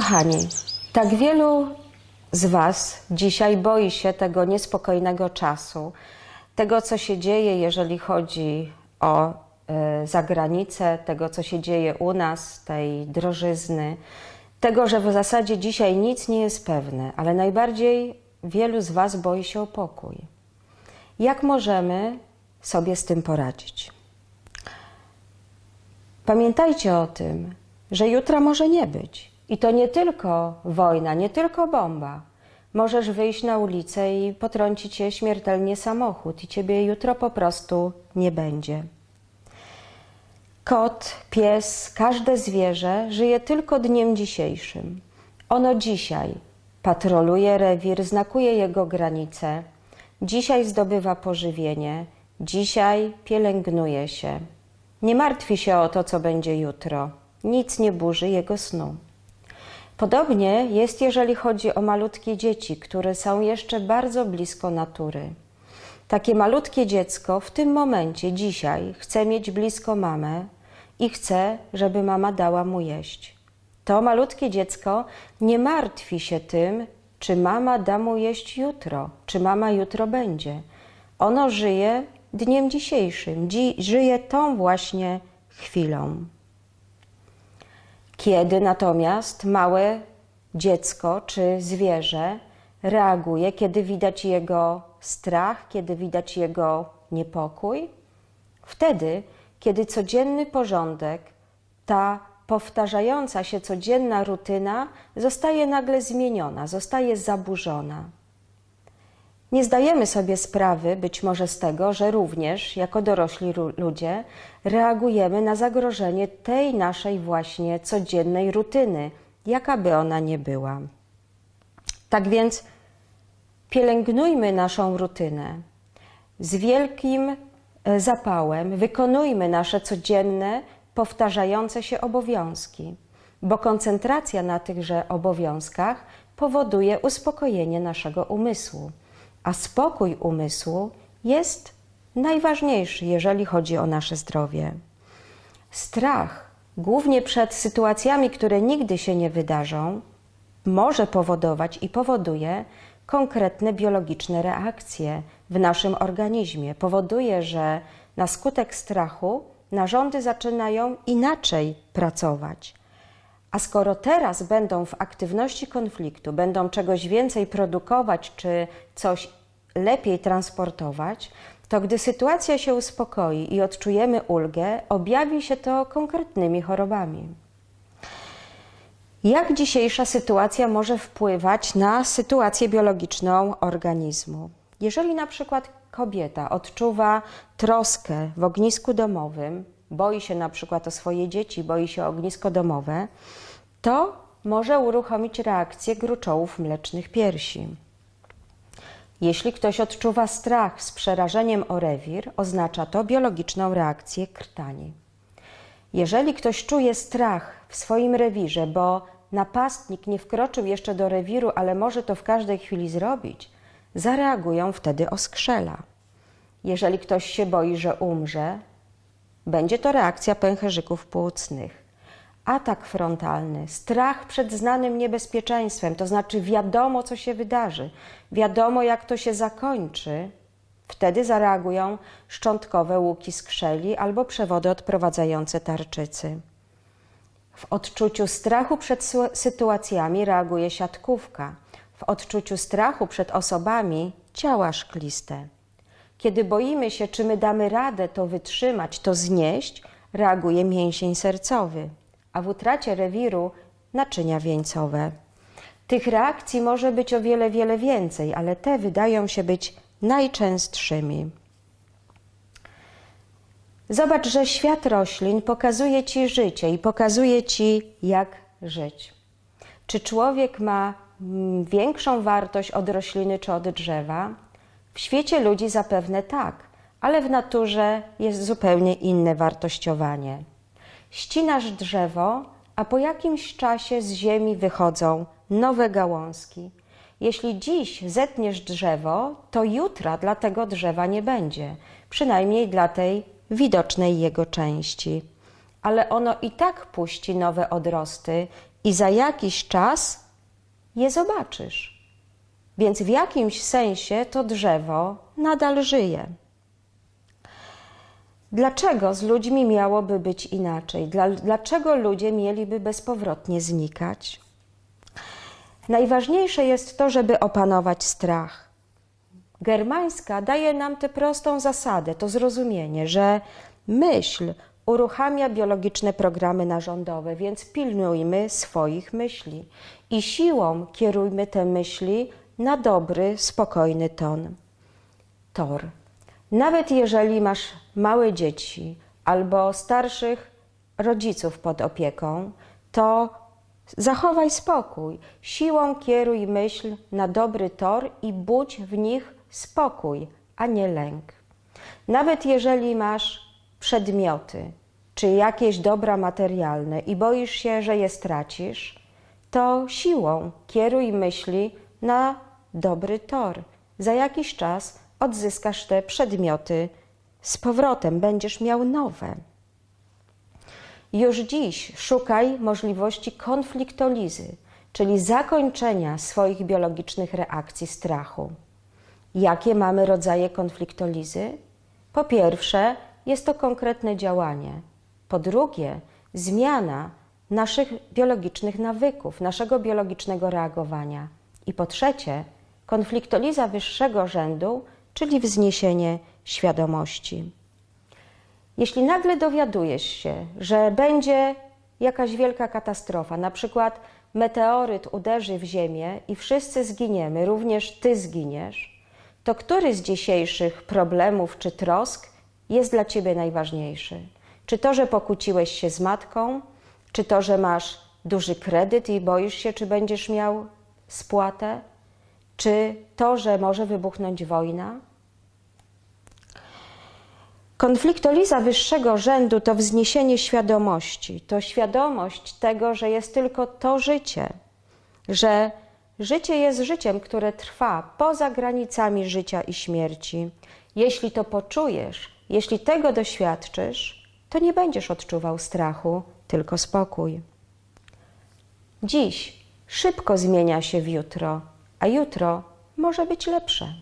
Kochani, tak wielu z Was dzisiaj boi się tego niespokojnego czasu, tego, co się dzieje, jeżeli chodzi o e, zagranicę, tego, co się dzieje u nas, tej drożyzny, tego, że w zasadzie dzisiaj nic nie jest pewne, ale najbardziej wielu z Was boi się o pokój. Jak możemy sobie z tym poradzić? Pamiętajcie o tym, że jutra może nie być. I to nie tylko wojna, nie tylko bomba. Możesz wyjść na ulicę i potrącić cię śmiertelnie samochód, i ciebie jutro po prostu nie będzie. Kot, pies, każde zwierzę żyje tylko dniem dzisiejszym. Ono dzisiaj patroluje rewir, znakuje jego granice, dzisiaj zdobywa pożywienie, dzisiaj pielęgnuje się. Nie martwi się o to, co będzie jutro. Nic nie burzy jego snu. Podobnie jest, jeżeli chodzi o malutkie dzieci, które są jeszcze bardzo blisko natury. Takie malutkie dziecko w tym momencie, dzisiaj, chce mieć blisko mamę i chce, żeby mama dała mu jeść. To malutkie dziecko nie martwi się tym, czy mama da mu jeść jutro, czy mama jutro będzie. Ono żyje dniem dzisiejszym, dzi żyje tą właśnie chwilą. Kiedy natomiast małe dziecko czy zwierzę reaguje, kiedy widać jego strach, kiedy widać jego niepokój, wtedy, kiedy codzienny porządek, ta powtarzająca się codzienna rutyna zostaje nagle zmieniona, zostaje zaburzona. Nie zdajemy sobie sprawy być może z tego, że również jako dorośli ludzie reagujemy na zagrożenie tej naszej właśnie codziennej rutyny, jaka by ona nie była. Tak więc pielęgnujmy naszą rutynę z wielkim e, zapałem, wykonujmy nasze codzienne, powtarzające się obowiązki, bo koncentracja na tychże obowiązkach powoduje uspokojenie naszego umysłu a spokój umysłu jest najważniejszy, jeżeli chodzi o nasze zdrowie. Strach, głównie przed sytuacjami, które nigdy się nie wydarzą, może powodować i powoduje konkretne biologiczne reakcje w naszym organizmie. Powoduje, że na skutek strachu narządy zaczynają inaczej pracować. A skoro teraz będą w aktywności konfliktu, będą czegoś więcej produkować czy coś lepiej transportować, to gdy sytuacja się uspokoi i odczujemy ulgę, objawi się to konkretnymi chorobami. Jak dzisiejsza sytuacja może wpływać na sytuację biologiczną organizmu? Jeżeli na przykład kobieta odczuwa troskę w ognisku domowym, boi się na przykład o swoje dzieci, boi się o ognisko domowe, to może uruchomić reakcję gruczołów mlecznych piersi. Jeśli ktoś odczuwa strach z przerażeniem o rewir, oznacza to biologiczną reakcję krtani. Jeżeli ktoś czuje strach w swoim rewirze, bo napastnik nie wkroczył jeszcze do rewiru, ale może to w każdej chwili zrobić, zareagują wtedy oskrzela. Jeżeli ktoś się boi, że umrze, będzie to reakcja pęcherzyków płucnych. Atak frontalny, strach przed znanym niebezpieczeństwem, to znaczy wiadomo, co się wydarzy, wiadomo, jak to się zakończy, wtedy zareagują szczątkowe łuki skrzeli albo przewody odprowadzające tarczycy. W odczuciu strachu przed sytuacjami reaguje siatkówka, w odczuciu strachu przed osobami ciała szkliste. Kiedy boimy się, czy my damy radę to wytrzymać, to znieść, reaguje mięsień sercowy, a w utracie rewiru naczynia wieńcowe. Tych reakcji może być o wiele, wiele więcej, ale te wydają się być najczęstszymi. Zobacz, że świat roślin pokazuje ci życie i pokazuje ci, jak żyć. Czy człowiek ma mm, większą wartość od rośliny czy od drzewa? W świecie ludzi zapewne tak, ale w naturze jest zupełnie inne wartościowanie. Ścinasz drzewo, a po jakimś czasie z ziemi wychodzą nowe gałązki. Jeśli dziś zetniesz drzewo, to jutra dla tego drzewa nie będzie, przynajmniej dla tej widocznej jego części. Ale ono i tak puści nowe odrosty i za jakiś czas je zobaczysz. Więc w jakimś sensie to drzewo nadal żyje. Dlaczego z ludźmi miałoby być inaczej? Dlaczego ludzie mieliby bezpowrotnie znikać? Najważniejsze jest to, żeby opanować strach. Germańska daje nam tę prostą zasadę, to zrozumienie, że myśl uruchamia biologiczne programy narządowe, więc pilnujmy swoich myśli i siłą kierujmy te myśli na dobry, spokojny ton. Tor. Nawet jeżeli masz małe dzieci albo starszych rodziców pod opieką, to zachowaj spokój. Siłą kieruj myśl na dobry tor i budź w nich spokój, a nie lęk. Nawet jeżeli masz przedmioty czy jakieś dobra materialne i boisz się, że je stracisz, to siłą kieruj myśli na dobry tor. Za jakiś czas odzyskasz te przedmioty z powrotem, będziesz miał nowe. Już dziś szukaj możliwości konfliktolizy, czyli zakończenia swoich biologicznych reakcji strachu. Jakie mamy rodzaje konfliktolizy? Po pierwsze, jest to konkretne działanie. Po drugie, zmiana naszych biologicznych nawyków, naszego biologicznego reagowania. I po trzecie, konfliktoliza wyższego rzędu, czyli wzniesienie świadomości. Jeśli nagle dowiadujesz się, że będzie jakaś wielka katastrofa, na przykład meteoryt uderzy w Ziemię i wszyscy zginiemy, również ty zginiesz, to który z dzisiejszych problemów czy trosk jest dla ciebie najważniejszy? Czy to, że pokłóciłeś się z matką, czy to, że masz duży kredyt i boisz się, czy będziesz miał spłatę, czy to, że może wybuchnąć wojna? Konfliktoliza wyższego rzędu to wzniesienie świadomości, to świadomość tego, że jest tylko to życie, że życie jest życiem, które trwa poza granicami życia i śmierci. Jeśli to poczujesz, jeśli tego doświadczysz, to nie będziesz odczuwał strachu, tylko spokój. Dziś szybko zmienia się w jutro, a jutro może być lepsze.